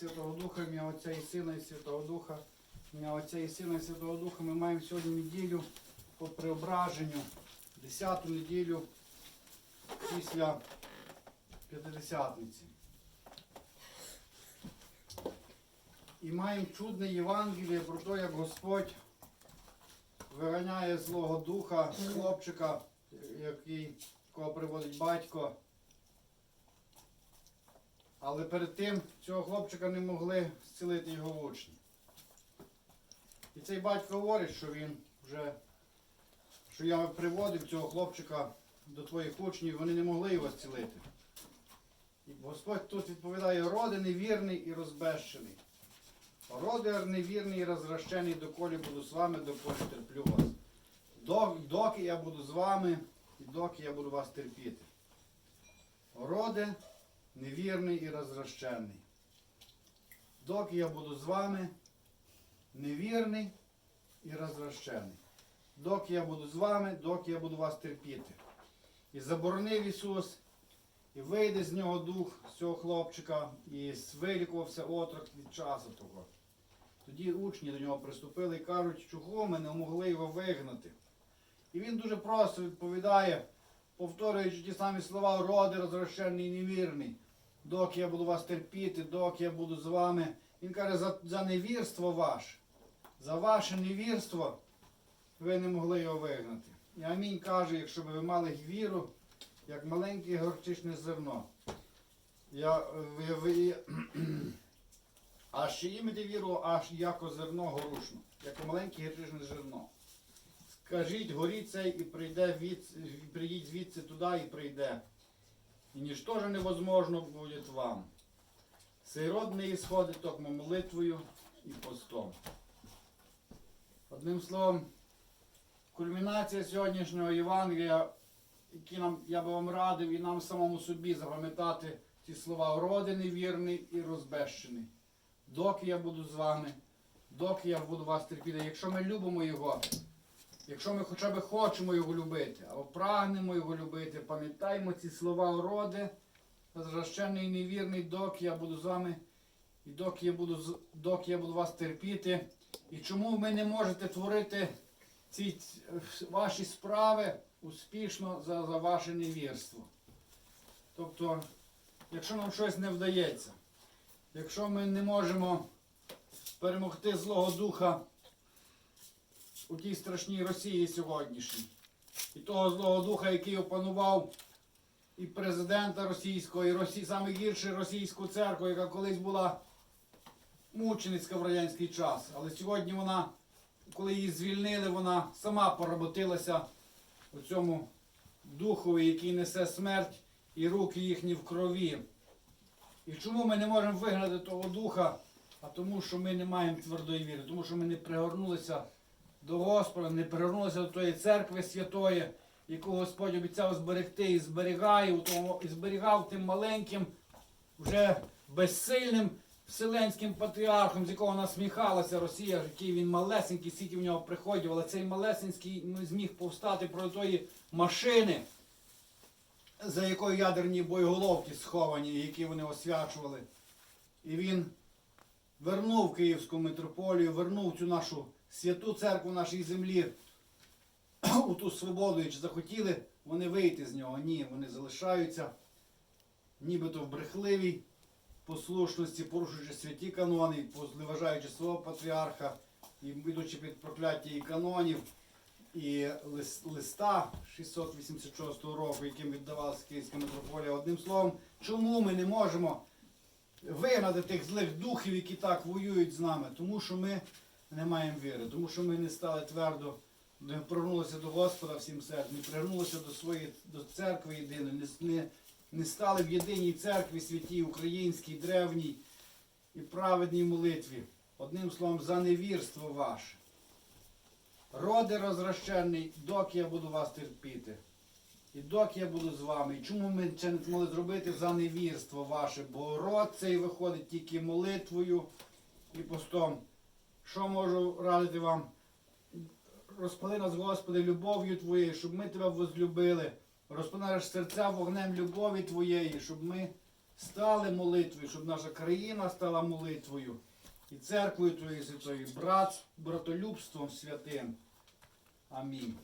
Святого Духа, ім'я Отця і Сина і Святого Духа, ім'я Отця і Сина і Святого Духа. Ми маємо сьогодні неділю по преображенню, 10 неділю після П'ятидесятниці. І маємо чудне Євангеліє про те, як Господь виганяє злого духа хлопчика, який, кого приводить батько. Але перед тим цього хлопчика не могли зцілити його учні. І цей батько говорить, що він вже, що я приводив цього хлопчика до твоїх учнів, вони не могли його зцілити. І Господь тут відповідає, роди невірний і розбещений. Роди невірний і розращений, доколі буду з вами, доколі терплю вас. Доки я буду з вами, і доки я буду вас терпіти. Роди невірний і розращений. Доки я буду з вами, невірний і розращений. Доки я буду з вами, доки я буду вас терпіти. І заборонив Ісус, і вийде з нього дух, з цього хлопчика, і вилікувався отрок від часу того. Тоді учні до нього приступили і кажуть, чого ми не могли його вигнати. І він дуже просто відповідає, повторюючи ті самі слова, роди розрощений невірний. Доки я буду вас терпіти, доки я буду з вами. Він каже, за, за невірство ваше, за ваше невірство ви не могли його вигнати. І амінь каже, якщо б ви мали віру, як маленьке горчичне зерно. Я, ви, ви, аж ще імете віру, аж яко зерно горушно, як маленьке гірчичне зерно. Скажіть, горіть цей і прийде від, прийдіть звідси туди і прийде. І ніщо ж невозможно буде вам. Род не ісходить токмо молитвою і постом. Одним словом, кульмінація сьогоднішнього Євангелія, які нам, я би вам радив і нам самому собі запам'ятати ці слова роди невірний і розбещений. Доки я буду з вами, доки я буду вас терпіти. Якщо ми любимо його, якщо ми хоча б хочемо його любити, або прагнемо його любити, пам'ятаємо ці слова роди, розращений і невірний, доки я буду з вами, і доки я буду, доки я буду вас терпіти. І чому ви не можете творити ці ваші справи успішно за, за ваше невірство? Тобто, якщо нам щось не вдається, якщо ми не можемо перемогти Злого Духа у тій страшній Росії сьогоднішній, і того Злого Духа, який опанував і президента російського, і Росі... саме гірше російську церкву, яка колись була мученицька в радянський час. Але сьогодні вона, коли її звільнили, вона сама поработилася у цьому духові, який несе смерть, і руки їхні в крові. І чому ми не можемо вигнати того духа? А тому, що ми не маємо твердої віри, тому що ми не пригорнулися до Господа, не пригорнулися до тої церкви святої, яку Господь обіцяв зберегти і зберігає, і зберігав тим маленьким, вже безсильним вселенським патріархом, з якого насміхалася Росія, який він малесенький, скільки в нього приходів, але цей малесенький зміг повстати проти тої машини, за якою ядерні боєголовки сховані, які вони освячували. І він вернув Київську митрополію, вернув цю нашу святу церкву нашій землі у ту свободу. Чи захотіли вони вийти з нього? Ні, вони залишаються нібито в брехливій послушності, порушуючи святі канони, зневажаючи свого патріарха, і йдучи під прокляття і канонів, і листа 686 року, яким віддавалася Київська митрополія. Одним словом, чому ми не можемо вигнати тих злих духів, які так воюють з нами? Тому що ми не маємо віри, тому що ми не стали твердо, не пригнулися до Господа всім серцем, не пригнулися до своєї до церкви єдиної, не, не, стали в єдиній церкві святій, українській, древній і праведній молитві. Одним словом, за невірство ваше. Роди розращений, доки я буду вас терпіти. І доки я буду з вами. І чому ми це не змогли зробити за невірство ваше? Бо род цей виходить тільки молитвою і постом. Що можу радити вам? Розпали нас, Господи, любов'ю Твоєю, щоб ми Тебе возлюбили. Розпали наше серця вогнем любові Твоєї, щоб ми стали молитвою, щоб наша країна стала молитвою і церквою Твоєю святою, брат, братолюбством святим. Амінь.